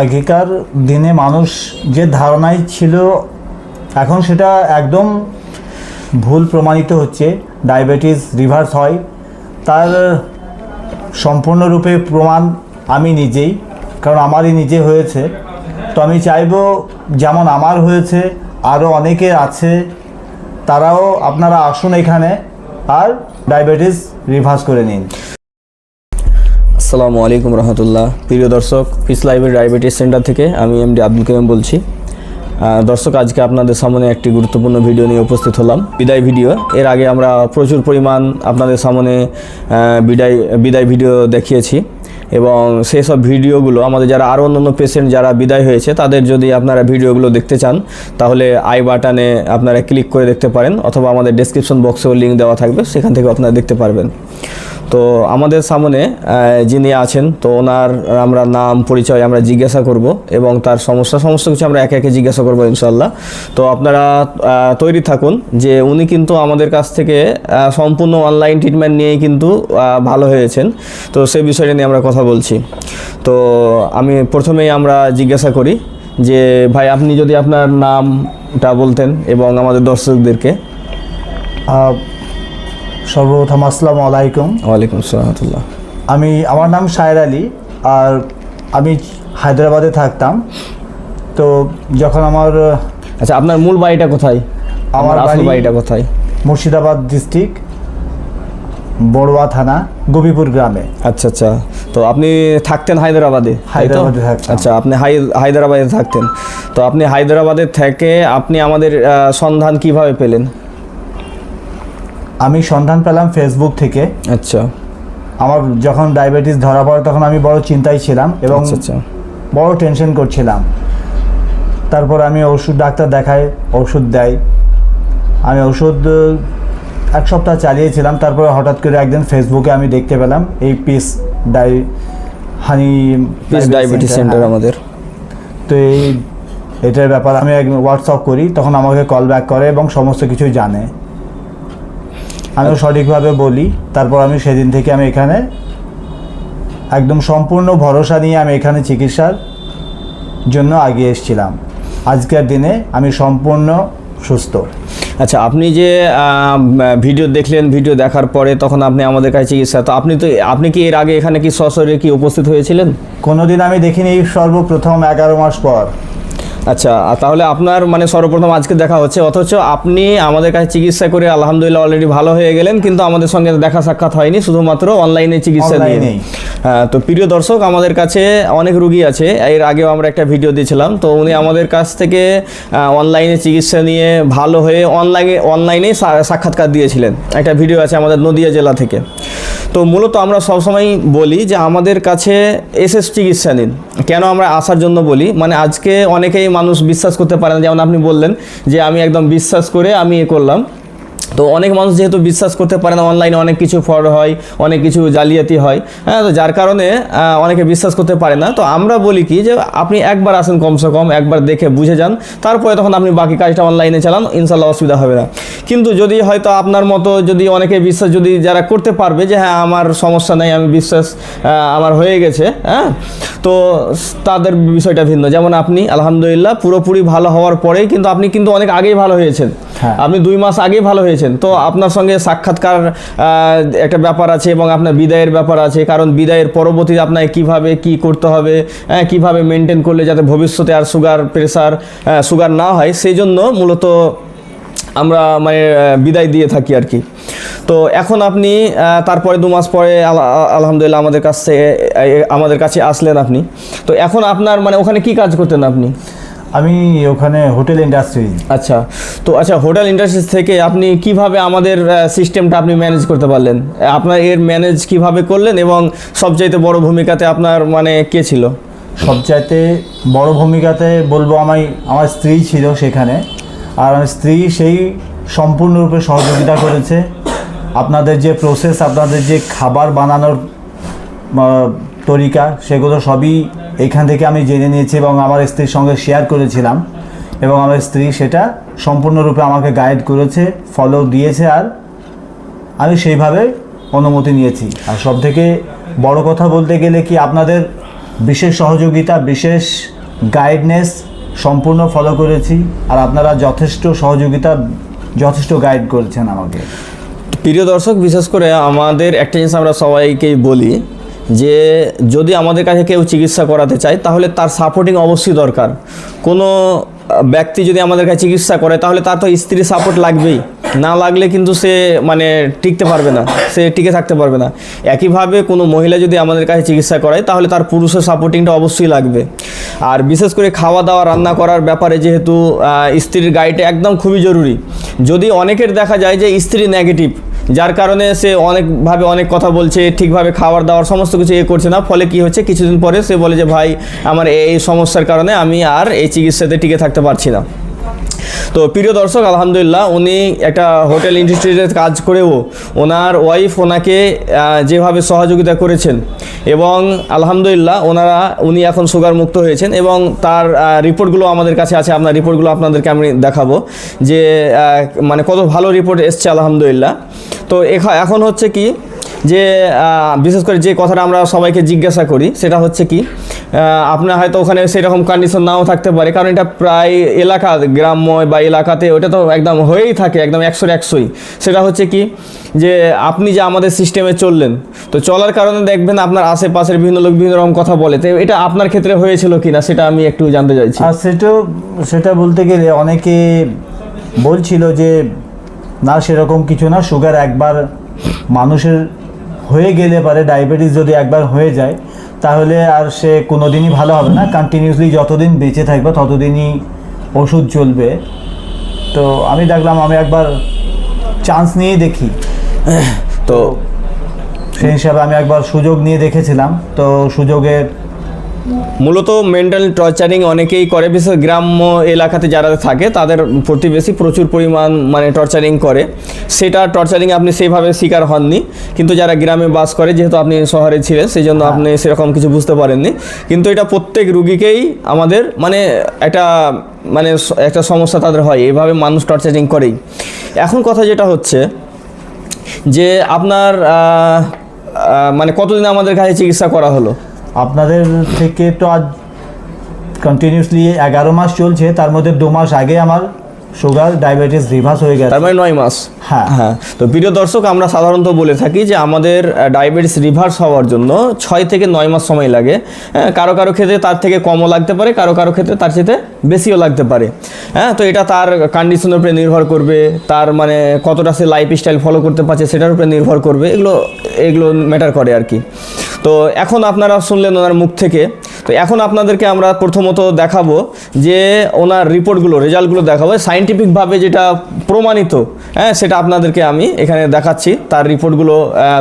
আগেকার দিনে মানুষ যে ধারণায় ছিল, এখন সেটা একদম ভুল প্রমাণিত হচ্ছে। ডায়াবেটিস, রিভার্স হয়। তার সম্পূর্ণরূপে প্রমাণ আমি নিজেই, কারণ আমারই নিজে হয়েছে। তো আমি চাইব যেমন আমার হয়েছে আরও অনেকে আছে, তারাও আপনারা আসুন এখানে আর ডায়াবেটিস, রিভার্স করে নিন। আসসালামু আলাইকুম রহমতুল্লাহ। প্রিয় দর্শক পিস লাইভের ডায়াবেটিস সেন্টার থেকে আমি এমডি আব্দুল কালাম বলছি। দর্শক, আজকে আপনাদের সামনে একটি গুরুত্বপূর্ণ ভিডিও নিয়ে উপস্থিত হলাম। বিদায় ভিডিও। এর আগে আমরা প্রচুর পরিমাণ আপনাদের সামনে বিদায় বিদায় ভিডিও দেখিয়েছি। এবং সেই সব ভিডিওগুলো আমাদের যারা আরও অন্যান্য পেশেন্ট যারা বিদায় হয়েছে, তাদের যদি আপনারা ভিডিওগুলো দেখতে চান, তাহলে আই বাটনে আপনারা ক্লিক করে দেখতে পারেন, অথবা আমাদের ডেসক্রিপশন বক্সেও লিঙ্ক দেওয়া থাকবে, সেখান থেকে আপনারা দেখতে পারবেন। তো আমাদের সামনে যিনি আছেন, তো ওনার আমরা নাম, পরিচয় আমরা জিজ্ঞাসা করব এবং তার সমস্যা, সমস্ত কিছু আমরা একে একে জিজ্ঞাসা করব ইনশাল্লাহ তো আপনারা তৈরি থাকুন যে উনি কিন্তু আমাদের কাছ থেকে সম্পূর্ণ অনলাইন ট্রিটমেন্ট নিয়েই কিন্তু ভালো হয়েছেন। তো সেই বিষয়টা নিয়ে আমরা কথা বলছি। তো আমি প্রথমেই আমরা জিজ্ঞাসা করি যে, ভাই আপনি যদি আপনার নামটা বলতেন এবং আমাদের দর্শকদেরকে। সর্বপ্রথম আসসালামু আলাইকুম। ওয়ালাইকুম আসসালাম আমি আমার নাম শায়ের আলী আর আমি হায়দ্রাবাদে থাকতাম। তো যখন আমার আচ্ছা আপনার মূল বাড়িটা কোথায়? আমার আসল বাড়িটা কোথায়? মুর্শিদাবাদ ডিস্ট্রিক্ট বড়ুয়া থানা গোপীপুর গ্রামে। আচ্ছা আচ্ছা। তো আপনি থাকতেন হায়দ্রাবাদে হায়দ্রাবাদে। আচ্ছা আপনি হায়দ্রাবাদে থাকতেন। তো আপনি হায়দ্রাবাদে থেকে আপনি আমাদের সন্ধান কীভাবে পেলেন? আমি সন্ধান পেলাম ফেসবুক থেকে। আচ্ছা। আমার যখন ডায়াবেটিস ধরা পড়ে তখন আমি বড় চিন্তায় ছিলাম এবং আচ্ছা আচ্ছা। বড় টেনশন করছিলাম। তারপর আমি ওষুধ ডাক্তার দেখাই ওষুধ দেয়। আমি ওষুধ এক সপ্তাহ চালিয়েছিলাম। তারপরে হঠাৎ করে একদিন ফেসবুকে আমি দেখতে পেলাম এই পিস ডাই হানি পিস ডায়াবেটিস সেন্টার। আমাদের। তো এই এটার ব্যাপার আমি হোয়াটসঅ্যাপ করি তখন আমাকে কল ব্যাক করে এবং সমস্ত কিছু জানে। আমিও সঠিকভাবে বলি তারপর আমি সেদিন থেকে আমি এখানে একদম সম্পূর্ণ ভরসা নিয়ে আমি এখানে চিকিৎসার জন্য আগিয়ে এসেছিলাম। আজকের দিনে আমি সম্পূর্ণ সুস্থ। আচ্ছা আপনি যে ভিডিও দেখলেন ভিডিও দেখার পরে তখন আপনি আমাদের কাছে চিকিৎসা তো আপনি তো আপনি কি এর আগে এখানে কি সশরীরে কি উপস্থিত হয়েছিলেন? কোনোদিন আমি দেখিনি এই সর্বপ্রথম এগারো মাস পর। আচ্ছা আর তাহলে আপনার মানে সর্বপ্রথম আজকে দেখা হচ্ছে অথচ আপনি আমাদের কাছে চিকিৎসা করে আলহামদুলিল্লাহ অলরেডি ভালো হয়ে গেলেন কিন্তু আমাদের সঙ্গে দেখা সাক্ষাৎ হয়নি শুধুমাত্র অনলাইনে চিকিৎসা নিয়ে। অনলাইনেই। হ্যাঁ তো প্রিয় দর্শক আমাদের কাছে অনেক রুগী আছে এর আগেও আমরা একটা ভিডিও দিয়েছিলাম তো উনি আমাদের কাছ থেকে অনলাইনে চিকিৎসা নিয়ে ভালো হয়ে অনলাইনে অনলাইনে সাক্ষাৎকার দিয়েছিলেন। একটা ভিডিও আছে আমাদের নদিয়া জেলা থেকে। তো মূলত আমরা সবসময় বলি যে আমাদের কাছে এসএস চিকিৎসা নিন কেন আমরা আসার জন্য বলি? মানে আজকে অনেকেই মানুষ বিশ্বাস করতে পারে না, যেমন আপনি বললেন যে আমি একদম বিশ্বাস করে আমি এ করলাম। তো অনেক মানুষ যেহেতু বিশ্বাস করতে পারে না অনলাইনে অনেক কিছু ফ্রড হয় অনেক কিছু জালিয়াতি হয় হ্যাঁ তো যার কারণে অনেকে বিশ্বাস করতে পারে না। তো আমরা বলি কি যে আপনি একবার আসেন কমসে কম একবার দেখে বুঝে যান তারপরে তখন আপনি বাকি কাজটা অনলাইনে চালান ইনশাল্লাহ অসুবিধা হবে না। কিন্তু যদি হয়তো আপনার মতো যদি অনেকে বিশ্বাস যদি যারা করতে পারবে যে হ্যাঁ আমার সমস্যা নেই আমি বিশ্বাস আমার হয়ে গেছে হ্যাঁ তো তাদের বিষয়টা ভিন্ন। যেমন আপনি আলহামদুলিল্লাহ পুরোপুরি ভালো হওয়ার পরেই কিন্তু আপনি কিন্তু অনেক আগেই ভালো হয়েছেন। হ্যাঁ। আপনি দুই মাস আগেই ভালো হয়েছেন তো আপনার সঙ্গে সাক্ষাৎকার একটা ব্যাপার আছে এবং আপনার বিদায়ের ব্যাপার আছে কারণ বিদায়ের পরবর্তীতে আপনাকে কীভাবে কি করতে হবে হ্যাঁ, কীভাবে মেনটেন করলে যাতে ভবিষ্যতে আর সুগার প্রেশার সুগার না হয় সেই জন্য মূলত আমরা মানে বিদায় দিয়ে থাকি আর কি। তো এখন আপনি তারপরে দু মাস পরে আল- আলহামদুলিল্লাহ আমাদের কাছে আমাদের কাছে আসলেন আপনি। তো এখন আপনার মানে ওখানে কি কাজ করতেন আপনি? আমি ওখানে হোটেল ইন্ডাস্ট্রি। আচ্ছা তো আচ্ছা হোটেল ইন্ডাস্ট্রিজ থেকে আপনি কীভাবে আমাদের সিস্টেমটা আপনি ম্যানেজ করতে পারলেন? আপনার এর ম্যানেজ কীভাবে করলেন এবং সবচাইতে বড় ভূমিকাতে আপনার মানে কে ছিল? সবচাইতে বড় ভূমিকাতে বলব আমি আমার স্ত্রী ছিল সেখানে। আর আমার স্ত্রী সেই সম্পূর্ণরূপে সহযোগিতা করেছে। আপনাদের যে প্রসেস আপনাদের যে খাবার বানানোর তরিকা সেগুলো সবই এখান থেকে আমি জেনে নিয়েছি এবং আমার স্ত্রীর সঙ্গে শেয়ার করেছিলাম এবং আমার স্ত্রী সেটা সম্পূর্ণরূপে আমাকে গাইড করেছে ফলো দিয়েছে আর আমি সেইভাবে অনুমতি নিয়েছি। আর সব থেকে বড় কথা বলতে গেলে কি আপনাদের বিশেষ সহযোগিতা, বিশেষ গাইডনেস সম্পূর্ণ ফলো করেছি আর আপনারা যথেষ্ট সহযোগিতা, যথেষ্ট গাইড করেছেন আমাকে। প্রিয় দর্শক, বিশেষ করে আমাদের একটা জিনিস আমরা সবাইকেই বলি যে যদি আমাদের কাছে কেউ চিকিৎসা করাতে চায়, তাহলে তার সাপোর্টিং অবশ্যই দরকার। কোনো ব্যক্তি যদি আমাদের কাছে চিকিৎসা করে, তাহলে তার তো স্ত্রীর সাপোর্ট লাগবেই। না লাগলে কিন্তু সে মানে টিকতে পারবে না, সে টিকে থাকতে পারবে না। একইভাবে কোনো মহিলা যদি আমাদের কাছে চিকিৎসা করায়, তাহলে তার পুরুষের সাপোর্টিংটা অবশ্যই লাগবে। আর বিশেষ করে খাওয়া দাওয়া রান্না করার ব্যাপারে যেহেতু স্ত্রীর গাইডটা একদম খুবই জরুরি। যদি অনেকের দেখা যায় যে স্ত্রী নেগেটিভ যার কারণে সে অনেকভাবে অনেক কথা বলছে, ঠিকভাবে খাবার দাওয়ার সমস্ত কিছু এ করছে না, ফলে কি হচ্ছে, কিছুদিন পরে সে বলে যে, ভাই, আমার এই সমস্যার কারণে আমি আর এই চিকিৎসাতে টিকে থাকতে পারছি না। তো প্রিয় দর্শক, আলহামদুলিল্লাহ উনি একটা হোটেল ইন্ডাস্ট্রিতে কাজ করেও ওনার ওয়াইফ ওনাকে যেভাবে সহযোগিতা করেছেন এবং আলহামদুলিল্লাহ ওনারা, উনি এখন সুগার মুক্ত হয়েছেন এবং তার রিপোর্টগুলো আমাদের কাছে আছে, আপনার রিপোর্টগুলো আপনাদেরকে আমি দেখাবো যে মানে কত ভালো রিপোর্ট এসছে আলহামদুলিল্লাহ। তো এখা- এখন হচ্ছে কি যে বিশেষ করে যে কথাটা আমরা সবাইকে জিজ্ঞাসা করি, সেটা হচ্ছে কি আপনার হয়তো ওখানে সেরকম কন্ডিশন নাও থাকতে পারে। কারণ এটা প্রায় এলাকা, গ্রাম্য বা এলাকাতে ওটা তো একদম হয়েই থাকে, একদম একশোর একশোই। সেটা হচ্ছে কি যে আপনি যে আমাদের সিস্টেমে চললেন, তো চলার কারণে দেখবেন আপনার আশেপাশের বিভিন্ন লোক বিভিন্ন রকম কথা বলে। তো এটা আপনার ক্ষেত্রে হয়েছিল কি না সেটা আমি একটু জানতে চাইছি। আর সেটা সেটা বলতে গেলে অনেকে বলছিল যে, না, সেরকম কিছু না সুগার একবার মানুষের হয়ে গেলে পারে ডায়াবেটিস যদি একবার হয়ে যায় তাহলে আর সে কোনোদিনই ভালো হবে না। কন্টিনিউসলি যতদিন বেঁচে থাকবে ততদিনই ওষুধ চলবে। তো আমি দেখলাম আমি একবার চান্স নিয়ে দেখি। তো সেই হিসাবে আমি একবার সুযোগ নিয়ে দেখেছিলাম। তো সুযোগের মূলত মেন্টাল টর্চারিং অনেকেই করে। বিশেষ গ্রাম্য এলাকাতে যারা থাকে তাদের প্রতিবেশী প্রচুর পরিমাণ মানে টর্চারিং করে। সেটা টর্চারিং আপনি সেইভাবে শিকার হননি। কিন্তু যারা গ্রামে বাস করে যেহেতু আপনি শহরে ছিলেন সেই জন্য আপনি সেরকম কিছু বুঝতে পারেননি। কিন্তু এটা প্রত্যেক রুগীকেই আমাদের মানে একটা মানে একটা সমস্যা তাদের হয়। এইভাবে মানুষ টর্চারিং করেই। এখন কথা যেটা হচ্ছে যে আপনার মানে কতদিন আমাদের কাছে চিকিৎসা করা হলো? আপনাদের থেকে তো আজ কন্টিনিউসলি এগারো মাস চলছে তার মধ্যে দু মাস আগে আমার সুগার ডায়াবেটিস রিভার্স হয়ে গেছে। তার মানে নয় মাস। হ্যাঁ। হ্যাঁ তো প্রিয় দর্শক আমরা সাধারণত বলে থাকি যে আমাদের ডায়াবেটিস রিভার্স হওয়ার জন্য ছয় থেকে নয় মাস সময় লাগে। হ্যাঁ কারও কারও ক্ষেত্রে তার থেকে কমও লাগতে পারে কারও কারও ক্ষেত্রে তার চেয়ে বেশিও লাগতে পারে। হ্যাঁ তো এটা তার কন্ডিশনের উপরে নির্ভর করবে তার মানে কতটা সে লাইফ স্টাইল ফলো করতে পারছে সেটার উপরে নির্ভর করবে এগুলো এগুলো ম্যাটার করে আর কি। তো এখন আপনারা শুনলেন ওনার মুখ থেকে তো এখন আপনাদেরকে আমরা প্রথমত দেখাবো যে ওনার রিপোর্টগুলো, রেজাল্টগুলো দেখাবো। সাইন্টিফিকভাবে যেটা প্রমাণিত হ্যাঁ সেটা আপনাদেরকে আমি এখানে দেখাচ্ছি। তার রিপোর্টগুলো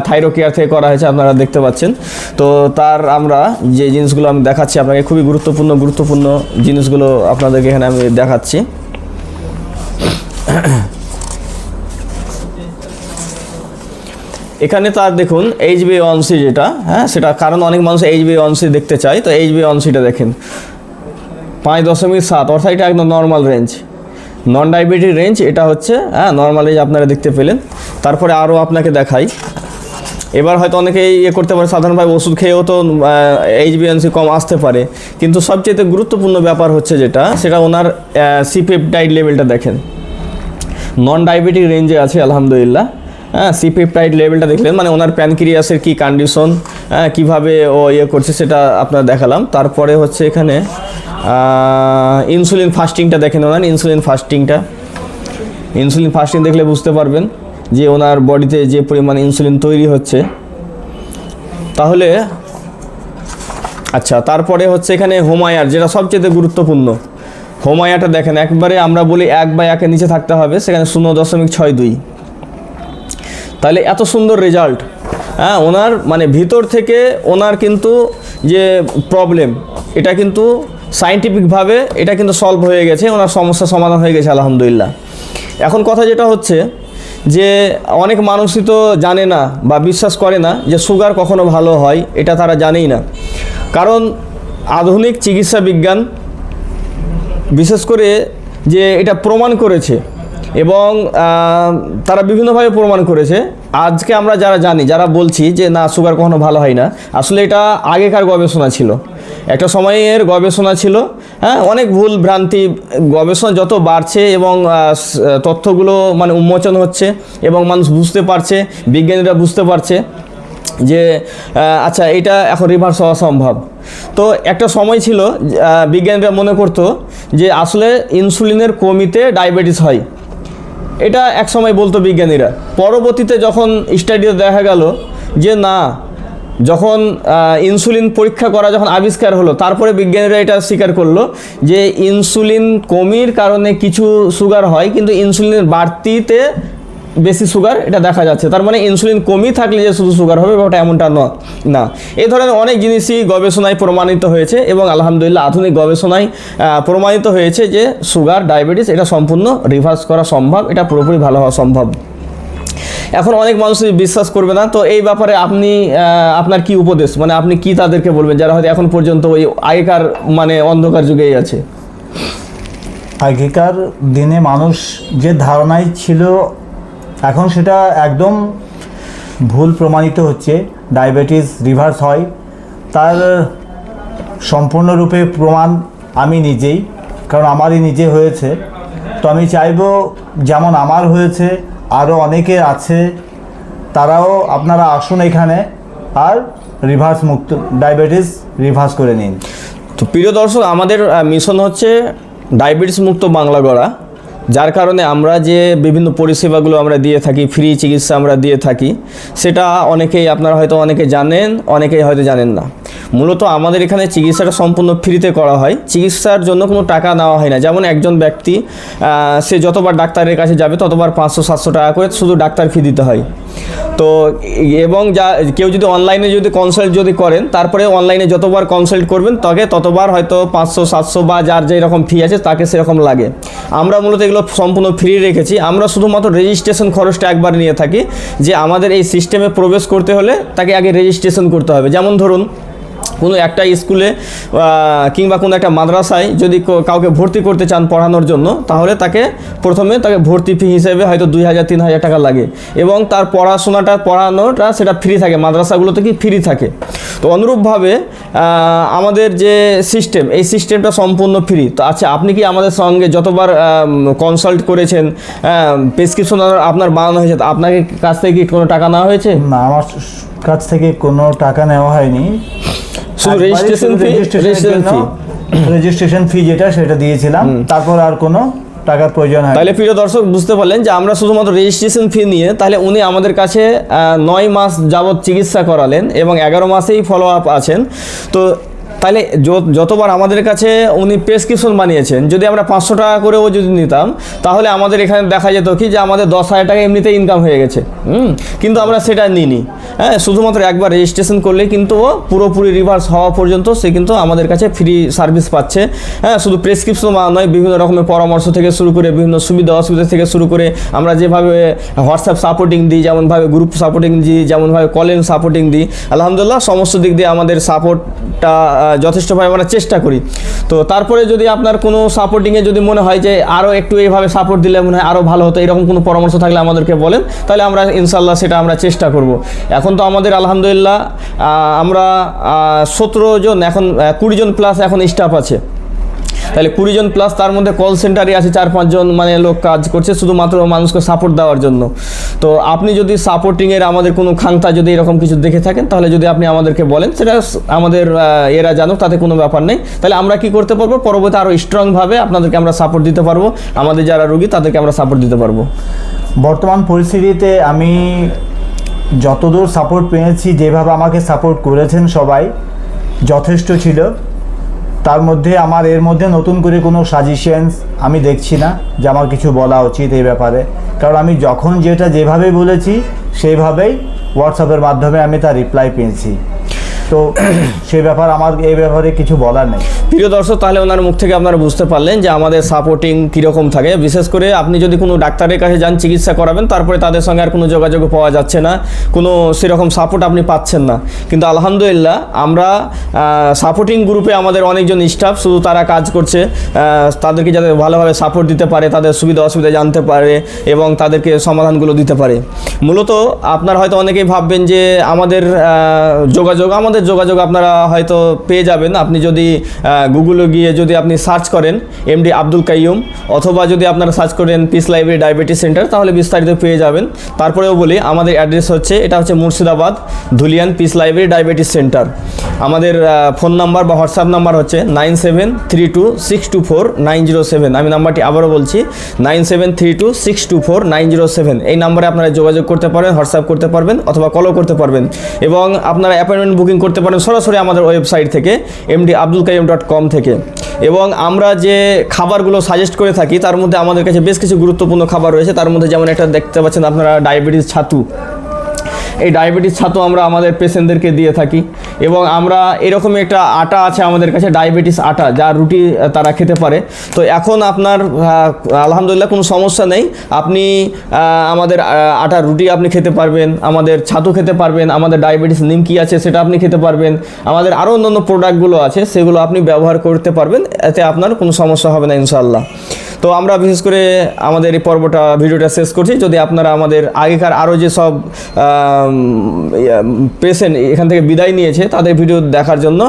থাইরো কেয়ার থেকে করা হয়েছে, আপনারা দেখতে পাচ্ছেন। তো তার আমরা যে জিনিসগুলো আমি দেখাচ্ছি, আপনাকে খুবই গুরুত্বপূর্ণ গুরুত্বপূর্ণ জিনিসগুলো আপনাদেরকে এখানে আমি দেখাচ্ছি। এখানে তার দেখুন এইচ বি ওয়ান সি যেটা হ্যাঁ সেটা কারণ অনেক মানুষ এইচ বি ওয়ান সি দেখতে চায়, তো এইচ বি ওয়ান সিটা দেখেন। পাঁচ দশমিক সাত, অর্থাৎ এটা একদম normal range non diabetic range এটা হচ্ছে হ্যাঁ নর্মাল রেঞ্জ আপনারা দেখতে পেলেন। তারপরে আরও আপনাকে দেখাই। এবার হয়তো অনেকে ইয়ে করতে পারে সাধারণভাবে ওষুধ খেয়েও তো এইচ এইচবিএনসি কম আসতে পারে। কিন্তু সবচেয়ে গুরুত্বপূর্ণ ব্যাপার হচ্ছে যেটা, সেটা ওনার সিপেপটাইড লেভেলটা দেখেন। নন ডায়াবেটিক রেঞ্জে আছে, আলহামদুলিল্লাহ। হ্যাঁ সিপেপটাইড লেভেলটা দেখলেন মানে ওনার প্যানক্রিয়াসের কি কন্ডিশন হ্যাঁ কীভাবে ও ইয়ে করছে সেটা আপনার দেখালাম। তারপরে হচ্ছে এখানে ইনসুলিন ফাস্টিংটা দেখেন ওনার ইনসুলিন ফাস্টিংটা ইনসুলিন ফাস্টিং দেখলে বুঝতে পারবেন যে ওনার বডিতে যে পরিমাণ ইনসুলিন তৈরি হচ্ছে। তাহলে আচ্ছা তারপরে হচ্ছে এখানে হোমায়ার যেটা সবচেয়ে গুরুত্বপূর্ণ। হোমায়াটা দেখেন, একবারে আমরা বলি এক বা একের নিচে থাকতে হবে, সেখানে শূন্য দশমিক ছয় দুই। তাহলে এত সুন্দর রেজাল্ট হ্যাঁ ওনার মানে ভিতর থেকে ওনার কিন্তু যে প্রবলেম এটা কিন্তু সাইন্টিফিকভাবে এটা কিন্তু সলভ হয়ে গেছে, ওনার সমস্যা সমাধান হয়ে গেছে, আলহামদুলিল্লাহ। এখন কথা যেটা হচ্ছে যে, অনেক মানুষই তো জানে না বা বিশ্বাস করে না যে সুগার কখনো ভালো হয়, এটা তারা জানেই না। কারণ আধুনিক চিকিৎসা বিজ্ঞান বিশেষ করে যে এটা প্রমাণ করেছে এবং তারা বিভিন্নভাবে প্রমাণ করেছে। আজকে আমরা যারা জানি, যারা বলছি যে না, সুগার কখনো ভালো হয় না, আসলে এটা আগেকার গবেষণা ছিল। একটা সময়ের গবেষণা ছিল হ্যাঁ অনেক ভুল ভ্রান্তি, গবেষণা যত বাড়ছে এবং তথ্যগুলো মানে উন্মোচন হচ্ছে এবং মানুষ বুঝতে পারছে, বিজ্ঞানীরা বুঝতে পারছে যে আচ্ছা এটা এখন রিভার্স হওয়া সম্ভব। তো একটা সময় ছিল বিজ্ঞানীরা মনে করতো যে আসলে ইনসুলিনের কমিতে ডায়াবেটিস হয়। এটা এক সময় বলতো বিজ্ঞানীরা। পরবর্তীতে যখন স্টাডিতে দেখা গেল যে না, যখন ইনসুলিন পরীক্ষা করা যখন আবিষ্কার হলো, তারপরে বিজ্ঞানীরা এটা স্বীকার করল যে ইনসুলিন কমির কারণে কিছু সুগার হয়, কিন্তু ইনসুলিনের বাড়তিতে বেশি সুগার এটা দেখা যাচ্ছে। তার মানে ইনসুলিন কমই থাকলে যে শুধু সুগার হবে, ব্যাপারটা এমনটা ন- না। এই ধরনের অনেক জিনিসই গবেষণায় প্রমাণিত হয়েছে এবং আলহামদুলিল্লাহ আধুনিক গবেষণায় প্রমাণিত হয়েছে যে সুগার ডায়াবেটিস এটা সম্পূর্ণ রিভার্স করা সম্ভব, এটা পুরোপুরি ভালো হওয়া সম্ভব। এখন অনেক মানুষ বিশ্বাস করবে না, তো এই ব্যাপারে আপনি আপনার কি উপদেশ? মানে আপনি কি তাদেরকে বলবেন যারা হয়তো এখন পর্যন্ত ওই আগেকার মানে অন্ধকার যুগেই আছে? আগেকার দিনে মানুষ যে ধারণায় ছিল এখন সেটা একদম ভুল প্রমাণিত হচ্ছে, ডায়াবেটিস রিভার্স হয়। তার সম্পূর্ণরূপে প্রমাণ আমি নিজেই, কারণ আমারই নিজে হয়েছে। তো আমি চাইব যেমন আমার হয়েছে আরও অনেকে আছে, তারাও আপনারা আসুন এখানে আর রিভার্স মুক্ত, ডায়াবেটিস রিভার্স করে নিন। তো প্রিয় দর্শক, আমাদের মিশন হচ্ছে ডায়াবেটিস মুক্ত বাংলা গড়া। যার কারণে আমরা যে বিভিন্ন পরিষেবাগুলো আমরা দিয়ে থাকি, ফ্রি চিকিৎসা আমরা দিয়ে থাকি, সেটা অনেকেই আপনারা হয়তো অনেকে জানেন, অনেকেই হয়তো জানেন না। মূলত আমাদের এখানে চিকিৎসাটা সম্পূর্ণ ফ্রিতে করা হয়। চিকিৎসার জন্য কোনো টাকা নেওয়া হয় না। যেমন একজন ব্যক্তি সে যতবার ডাক্তারের কাছে যাবে, ততবার পাঁচশো, সাতশো টাকা করে শুধু ডাক্তার ফি দিতে হয়। তো এবং যা কেউ যদি অনলাইনে যদি কনসাল্ট যদি করেন, তারপরে অনলাইনে যতবার কনসাল্ট করবেন, তাকে ততবার হয়তো পাঁচশো, সাতশো বা যার যেই রকম ফি আছে, তাকে সেরকম লাগে। আমরা মূলত এগুলো সম্পূর্ণ ফ্রি রেখেছি। আমরা শুধুমাত্র রেজিস্ট্রেশন খরচটা একবার নিয়ে থাকি, যে আমাদের এই সিস্টেমে প্রবেশ করতে হলে তাকে আগে রেজিস্ট্রেশন করতে হবে। যেমন ধরুন কোনো একটা স্কুলে কিংবা কোনো একটা মাদ্রাসায় যদি কাউকে ভর্তি করতে চান পড়ানোর জন্য, তাহলে তাকে প্রথমে তাকে ভর্তি ফি হিসেবে হয়তো দুই হাজার, তিন হাজার টাকা লাগে। এবং তার পড়াশোনাটা, পড়ানোটা সেটা ফ্রি থাকে, মাদ্রাসাগুলোতে কি ফ্রি থাকে। তো অনুরূপভাবে আমাদের যে সিস্টেম এই সিস্টেমটা সম্পূর্ণ ফ্রি তো আচ্ছা আপনি কি আমাদের সঙ্গে যতবার কনসাল্ট করেছেন প্রেসক্রিপশন আপনার বানানো হয়েছে, আপনাকে কাছ থেকে কি কোনো টাকা নেওয়া হয়েছে? না, আমার কাছ থেকে কোনো টাকা নেওয়া হয়নি। শুধু রেজিস্ট্রেশন জন্য রেজিস্ট্রেশন ফি যেটা সেটা দিয়েছিলাম। তারপর আর কোনো টাকার প্রয়োজন হয় তাহলে প্রিয় দর্শক বুঝতে পারলেন যে আমরা শুধুমাত্র রেজিস্ট্রেশন ফি নিয়ে তাহলে উনি আমাদের কাছে নয় মাস যাবৎ চিকিৎসা করালেন এবং এগারো মাসেই ফলো আপ আছেন। তো তাহলে যতবার আমাদের কাছে উনি প্রেসক্রিপশন বানিয়েছেন, যদি আমরা পাঁচশো টাকা করেও যদি নিতাম, তাহলে আমাদের এখানে দেখা যেত কি যে আমাদের দশ হাজার টাকা এমনিতে ইনকাম হয়ে গেছে। হুম? কিন্তু আমরা সেটা নিইনি। হ্যাঁ শুধুমাত্র একবার রেজিস্ট্রেশন করলে কিন্তু ও পুরোপুরি রিভার্স হওয়া পর্যন্ত সে কিন্তু আমাদের কাছে ফ্রি সার্ভিস পাচ্ছে। হ্যাঁ শুধু প্রেসক্রিপশন নয়, বিভিন্ন রকমের পরামর্শ থেকে শুরু করে, বিভিন্ন সুবিধা অসুবিধা থেকে শুরু করে আমরা যেভাবে হোয়াটসঅ্যাপ সাপোর্টিং দিই, যেমনভাবে গ্রুপ সাপোর্টিং দিই, যেমনভাবে কলিং সাপোর্টিং দিই, আলহামদুলিল্লাহ সমস্ত দিক দিয়ে আমাদের সাপোর্টটা যথেষ্টভাবে আমরা চেষ্টা করি। তো তারপরে যদি আপনার কোনো সাপোর্টিংয়ে যদি মনে হয় যে আরও একটু এইভাবে সাপোর্ট দিলে মনে হয় আরও ভালো হতো, এরকম কোনো পরামর্শ থাকলে আমাদেরকে বলেন, তাহলে আমরা ইনশাল্লাহ সেটা আমরা চেষ্টা করব। এখন তো আমাদের আলহামদুলিল্লাহ আমরা সতেরো জন, এখন কুড়ি জন প্লাস এখন স্টাফ আছে। তাহলে কুড়ি জন প্লাস তার মধ্যে কল সেন্টারে আছে, চার পাঁচজন মানে লোক কাজ করছে, শুধুমাত্র মানুষকে সাপোর্ট দেওয়ার জন্য। তো আপনি যদি সাপোর্টিংয়ের আমাদের কোনো খাংতা যদি এরকম কিছু দেখে থাকেন, তাহলে যদি আপনি আমাদেরকে বলেন, সেটা আমাদের এরা জানুক, তাতে কোনো ব্যাপার নেই। তাহলে আমরা কি করতে পারব? পরবর্তী আরও স্ট্রংভাবে আপনাদেরকে আমরা সাপোর্ট দিতে পারব। আমাদের যারা রুগী, তাদেরকে আমরা সাপোর্ট দিতে পারব। বর্তমান পরিস্থিতিতে আমি যতদূর সাপোর্ট পেয়েছি, যেভাবে আমাকে সাপোর্ট করেছেন সবাই, যথেষ্ট ছিল। তার মধ্যে আমার, এর মধ্যে নতুন করে কোনো সাজেশনস আমি দেখছি না যে আমার কিছু বলা উচিত এই ব্যাপারে। কারণ আমি যখন যেটা যেভাবে বলেছি, সেইভাবেই হোয়াটসঅ্যাপের মাধ্যমে আমি তার রিপ্লাই পেয়েছি। তো সে ব্যাপার আমার এই ব্যাপারে কিছু বলার নেই। প্রিয় দর্শক, তাহলে ওনার মুখ থেকে আপনারা বুঝতে পারলেন যে আমাদের সাপোর্টিং কীরকম থাকে। বিশেষ করে আপনি যদি কোনো ডাক্তারের কাছে যান, চিকিৎসা করাবেন, তারপরে তাদের সঙ্গে আর কোনো যোগাযোগ পাওয়া যাচ্ছে না। কোনো সেরকম সাপোর্ট আপনি পাচ্ছেন না। কিন্তু আলহামদুলিল্লাহ, আমরা সাপোর্টিং গ্রুপে আমাদের অনেকজন স্টাফ শুধু তারা কাজ করছে। তাদেরকে যাতে ভালোভাবে সাপোর্ট দিতে পারে, তাদের সুবিধা অসুবিধা জানতে পারে এবং তাদেরকে সমাধানগুলো দিতে পারে। মূলত আপনার হয়তো অনেকেই ভাববেন যে আমাদের যোগাযোগ, আমাদের যোগাযোগ আপনারা হয়তো পেয়ে যাবেন। আপনি যদি গুগলে গিয়ে যদি আপনি সার্চ করেন এমডি আব্দুল কাইয়ুম, অথবা যদি আপনারা সার্চ করেন পিস লাইব্রেরি ডায়াবেটিস সেন্টার তাহলে বিস্তারিত পেয়ে যাবেন। তারপরেও বলি, আমাদের অ্যাড্রেস হচ্ছে, এটা হচ্ছে Murshidabad, Dhulian peace library diabetes centre আমাদের ফোন নাম্বার বা হোয়াটসঅ্যাপ নাম্বার হচ্ছে nine seven three two six two four nine zero seven. আমি নাম্বারটি আবারও বলছি, nine seven three two six two four nine zero seven. এই নাম্বারে আপনারা যোগাযোগ করতে পারবেন হোয়াটসঅ্যাপ করতে পারবেন, অথবা কলও করতে পারবেন। এবং আপনারা অ্যাপয়েন্টমেন্ট বুকিং করতে পারেন সরাসরি আমাদের ওয়েবসাইট থেকে MD Abdul Kaim dot com থেকে। এবং আমরা যে খাবারগুলো সাজেস্ট করে থাকি, তার মধ্যে আমাদের কাছে বেশ কিছু গুরুত্বপূর্ণ খাবার রয়েছে। তার মধ্যে যেমন একটা দেখতে পাচ্ছেন আপনারা ডায়াবেটিস ছাতু। এই ডায়াবেটিস ছাতু আমরা আমাদের পেশেন্টদেরকে দিয়ে থাকি এবং আমরা এরকম একটা আটা আছে আমাদের কাছে ডায়াবেটিস আটা যা রুটি তারা খেতে পারে। তো এখন আপনার আলহামদুলিল্লাহ কোনো সমস্যা নেই। আপনি আমাদের আটার রুটি আপনি খেতে পারবেন, আমাদের ছাতু খেতে পারবেন, আমাদের ডায়াবেটিস নিমকি আছে সেটা আপনি খেতে পারবেন, আমাদের আরও অন্যান্য প্রোডাক্টগুলো আছে সেগুলো আপনি ব্যবহার করতে পারবেন, এতে আপনার কোনো সমস্যা হবে না ইনশাল্লাহ তো আমরা বিশেষ করে আমাদের এই পর্বটা, ভিডিওটা শেষ করছি। যদি আপনারা আমাদের আগেকার আরও যে সব পেশেন্ট এখান থেকে বিদায় নিয়েছে, তাদের ভিডিও দেখার জন্য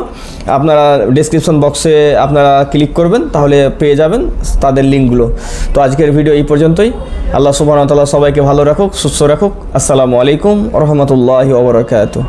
আপনারা ডিসক্রিপশন বক্সে আপনারা ক্লিক করবেন, তাহলে পেয়ে যাবেন তাদের লিঙ্কগুলো তো আজকের ভিডিও এই পর্যন্তই। আল্লাহ সুবাহ তাল্লাহ সবাইকে ভালো রাখুক, সুস্থ রাখুক। আসসালামু আলাইকুম রহমতুল্লাহ ওবরাকাতু